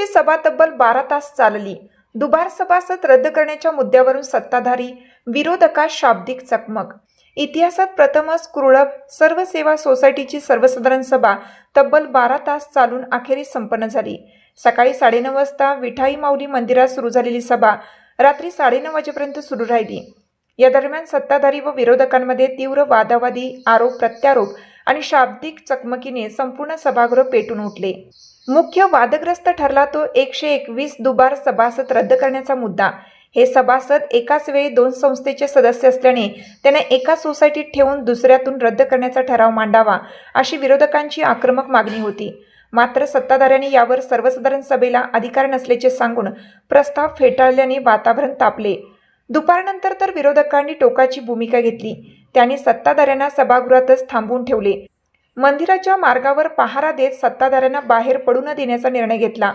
सोसायटीची सभा तब्बल बारा तास चालली. दुबार सभासद रद्द करण्याच्या मुद्द्यावरून सत्ताधारी विरोधका शाब्दिक चकमक. इतिहासात प्रथमच कुरळप सर्व सेवा सोसायटीची सर्वसाधारण सभा तब्बल बारा तास चालून अखेरीस संपन्न झाली. सकाळी साडेनऊ वाजता विठाई माऊली मंदिरात सुरू झालेली सभा रात्री साडेनऊ वाजेपर्यंत सुरू राहिली. या दरम्यान सत्ताधारी व विरोधकांमध्ये तीव्र वादावादी आरोप प्रत्यारोप आणि शाब्दिक चकमकीने संपूर्ण सभागृह पेटून उठले. मुख्य वादग्रस्त ठरला तो एकशे एकवीस दुबार सभासद रद्द करण्याचा मुद्दा. हे सभासद एकाच वेळी दोन संस्थेचे सदस्य असल्याने त्यांना एका सोसायटीत ठेवून दुसऱ्यातून रद्द करण्याचा ठराव मांडावा अशी विरोधकांची आक्रमक मागणी होती. मात्र सत्ताधाऱ्यांनी यावर सर्वसाधारण सभेला अधिकार नसल्याचे सांगून प्रस्ताव फेटाळल्याने वातावरण तापले. दुपारनंतर तर विरोधकांनी टोकाची भूमिका घेतली. त्यांनी सत्ताधाऱ्यांना सभागृहातच थांबवून ठेवले. मंदिराच्या मार्गावर पहारा देत सत्ताधाऱ्यांना बाहेर पडू न देण्याचा निर्णय घेतला.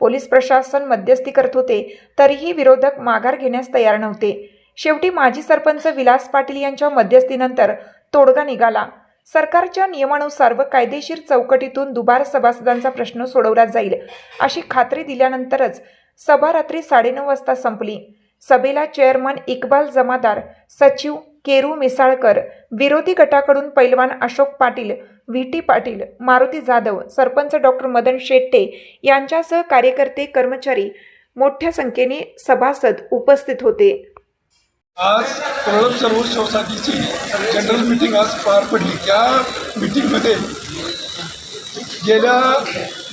पोलीस प्रशासन मध्यस्थी करत होते तरीही विरोधक माघार घेण्यास तयार नव्हते. शेवटी माजी सरपंच विलास पाटील यांच्या मध्यस्थीनंतर तोडगा निघाला. सरकारच्या नियमानुसार व कायदेशीर चौकटीतून दुबार सभासदांचा प्रश्न सोडवला जाईल अशी खात्री दिल्यानंतरच सभा रात्री साडेनऊ वाजता संपली. सभेला चेअरमन इक्बाल जमादार सचिव केरू मिसाळकर विरोधी गटाकडून पैलवान Ashok Patil V. T. Patil Maruti Jadhav sarpanch doctor Madan Shette यांच्यासह कार्यकर्ते कर्मचारी मोठ्या संख्येने सभासद उपस्थित होते. आज प्रळप सर्व सोसायटीची जनरल मीटिंग आज पार पडली. त्या मीटिंगमध्ये गेल्या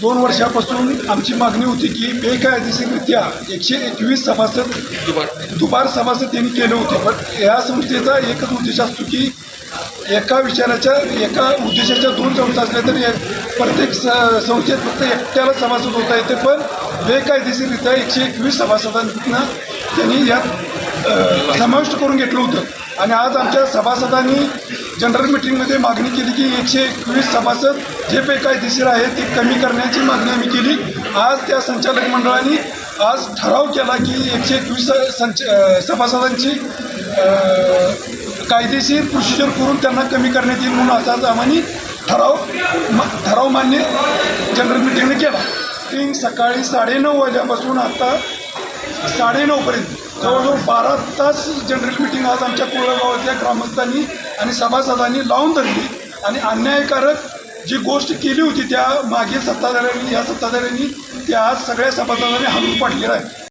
दोन वर्षापासून आमची मागणी होती की बेकायदेशीररित्या एकशे एकवीस सभासद दुबार. सभासद त्यांनी केले होते. पण या संस्थेचा एकच उद्देश असतो की एका विचाराच्या एका उद्देशाच्या दोन संस्था असल्या तरी प्रत्येक स संस्थेत फक्त एकट्याला सभासद होता येते पण बेकायदेशीररित्या एकशे एकवीस सभासदांना त्यांनी यात समाविष्ट करून घेतलं होतं. आणि आज आमच्या सभासदांनी जनरल मिटिंगमध्ये मागणी केली की एकशे एकवीस सभासद जे बेकायदेशीर आहे ते कमी करण्याची मागणी आम्ही केली. आज त्या संचालक मंडळाने आज ठराव केला की एकशे एकवीस संच सभासदांची कायदेशीर प्रोसिजर करून त्यांना कमी करण्यात येईल म्हणून असाच आम्हाला ठराव मा ठराव मान्य जनरल मिटिंगने केला. ती सकाळी साडेनऊ वाजल्यापासून आता साडेनऊपर्यंत जवळजवळ बारा तास जनरल मिटिंग आज आमच्या कोळगावातल्या ग्रामस्थांनी आणि सभासदांनी लावून धरली आणि अन्यायकारक जी गोष्ट केली होती त्या मागील सत्ताधाऱ्यांनी या सत्ताधाऱ्यांनी त्या आज सगळ्या सभासदांनी हाणून पाडलेलं आहे.